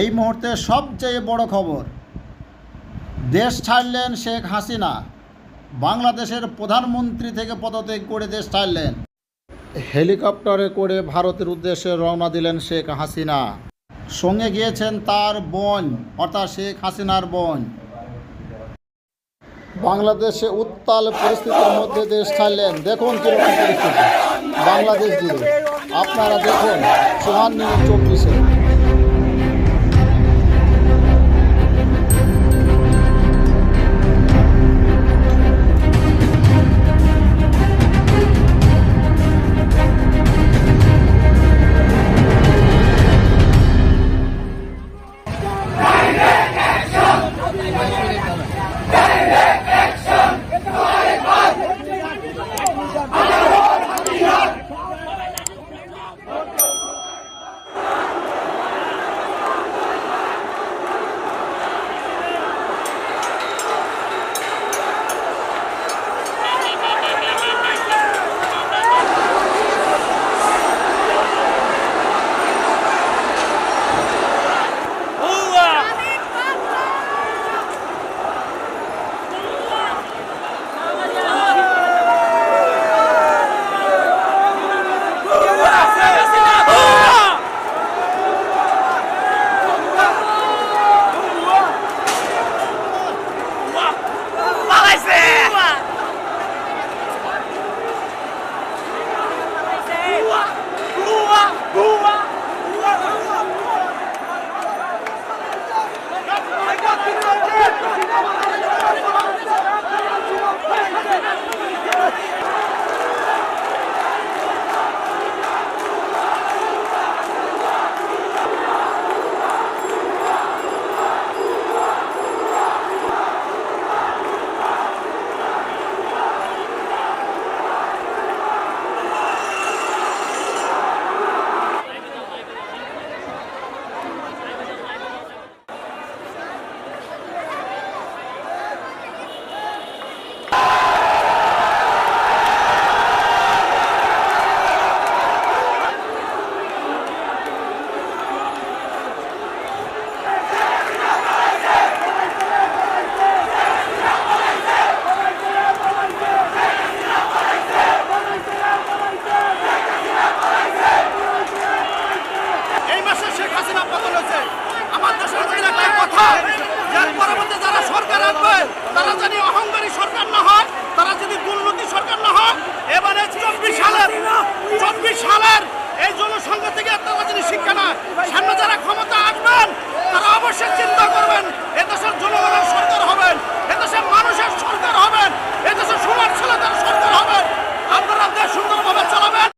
এই মুহূর্তে সবচেয়ে বড় খবর, দেশ ছাড়লেন শেখ হাসিনা। বাংলাদেশের প্রধানমন্ত্রী থেকে পদত্যাগ করে দেশ ছাড়লেন। হেলিকপ্টারে করে ভারতের উদ্দেশ্যে রওনা দিলেন শেখ হাসিনা। সঙ্গে গিয়েছেন তার বোন, অর্থাৎ শেখ হাসিনার বোন। বাংলাদেশে উত্তাল পরিস্থিতির মধ্যে দেশ ছাড়লেন। দেখুন কীরকম পরিস্থিতি। বাংলাদেশ জুড়ে। আপনারা দেখুন সোহান নিউজ চব্বিশে।